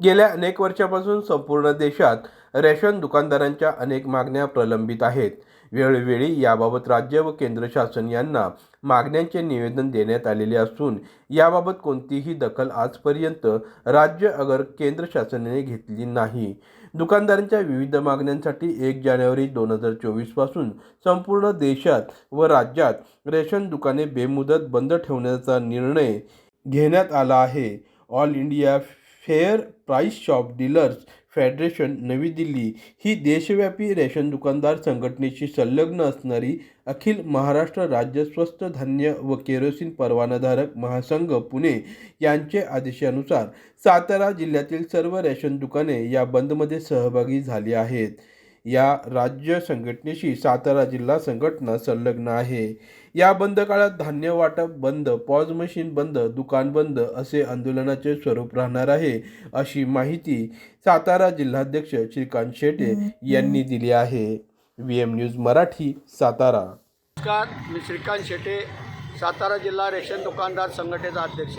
गेल्या अनेक वर्षापासून संपूर्ण देशात रेशन दुकानदारांच्या अनेक मागण्या प्रलंबित आहेत. वेळोवेळी याबाबत राज्य व केंद्र शासन यांना मागण्यांचे निवेदन देण्यात आलेले असून याबाबत कोणतीही दखल आजपर्यंत राज्य अगर केंद्र शासनाने घेतली नाही. दुकानदारांच्या विविध मागण्यांसाठी एक जानेवारी दोन हजार चोवीसपासून संपूर्ण देशात व राज्यात रेशन दुकाने बेमुदत बंद ठेवण्याचा निर्णय घेण्यात आला आहे. All India fair price shop dealers federation Navi Delhi ही देशव्यापी रेशन दुकानदार संघटनेशी संलग्न असणारी अखिल महाराष्ट्र राज्य स्वस्त धान्य व केरोसिन परवानाधारक महासंघ पुणे यांचे आदेशानुसार सातारा जिल्ह्यातील सर्व रेशन दुकाने या बंदमध्ये सहभागी झाली आहेत. या राज्य संघटनेशी सातारा जिल्हा संघटना संलग्न आहे. या बंद काळात धान्य वाटप बंद पॉज मशीन बंद दुकान बंद असे आंदोलनाचे स्वरूप राहणार आहे अशी माहिती सातारा जिल्हाध्यक्ष श्रीकांत शेटे यांनी दिली आहे. V M news Marathi Satara. नमस्कार मी श्रीकांत शेटे सातारा जिल्हा रेशन दुकानदार संघटनेचा अध्यक्ष.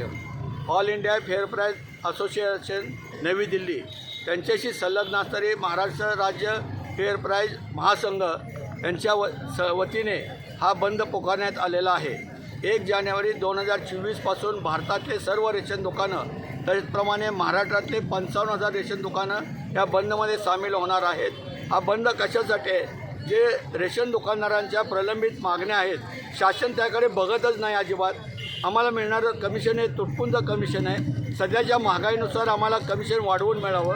All India fair price association Navi Delhi. त्यांच्याशी संलग्न असणारे महाराष्ट्र राज्य फेअर प्राईज महासंघ यांच्या व स वतीने हा बंद पुकारण्यात आलेला आहे. एक जानेवारी दोन हजार चोवीसपासून भारतातले सर्व रेशन दुकानं त्याचप्रमाणे महाराष्ट्रातले पंचावन्न हजार रेशन दुकानं या बंदमध्ये सामील होणार आहेत. हा बंद कशासाठी आहे? जे रेशन दुकानदारांच्या प्रलंबित मागण्या आहेत शासन त्याकडे बघतच नाही अजिबात. आम्हाला मिळणारं कमिशन हे तुटपुंज कमिशन आहे. सध्याच्या महागाईनुसार आम्हाला कमिशन वाढवून मिळावं.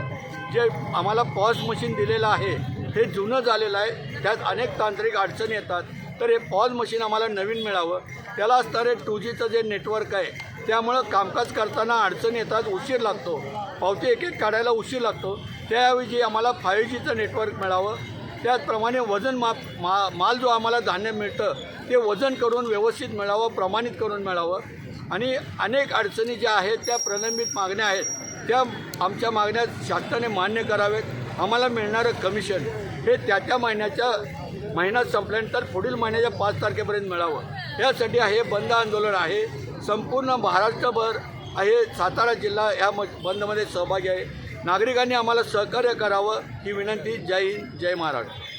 जे आम्हाला पॉस मशीन दिलेलं आहे हे जुनं झालेलं आहे. त्यात अनेक तांत्रिक अडचणी येतात. तर हे पॉज मशीन आम्हाला नवीन मिळावं. त्याला असणारे टू जीचं जे नेटवर्क आहे त्यामुळं कामकाज करताना अडचणी येतात उशीर लागतो. पावती एक एक काढायला उशीर लागतो. त्याऐवजी आम्हाला फाईव्ह जीचं नेटवर्क मिळावं. त्याचप्रमाणे वजन माप मा माल जो आम्हाला धान्य मिळतं ते वजन करून व्यवस्थित मिळावं प्रमाणित करून मिळावं. आणि अनेक अडचणी ज्या आहेत त्या प्रलंबित मागण्या आहेत. त्या आमच्या मागण्या शासनाने मान्य करावेत आम्हाला मिळणारं कमिशन हे त्या त्या महिन्याच्या महिन्यात संपल्यानंतर पुढील महिन्याच्या पाच तारखेपर्यंत मिळावं. यासाठी हे बंद आंदोलन आहे. संपूर्ण महाराष्ट्रभर आहे. सातारा जिल्हा या म बंदमध्ये सहभागी आहे. नागरिकांनी आम्हाला सहकार्य करावं ही विनंती. जय हिंद जय महाराष्ट्र.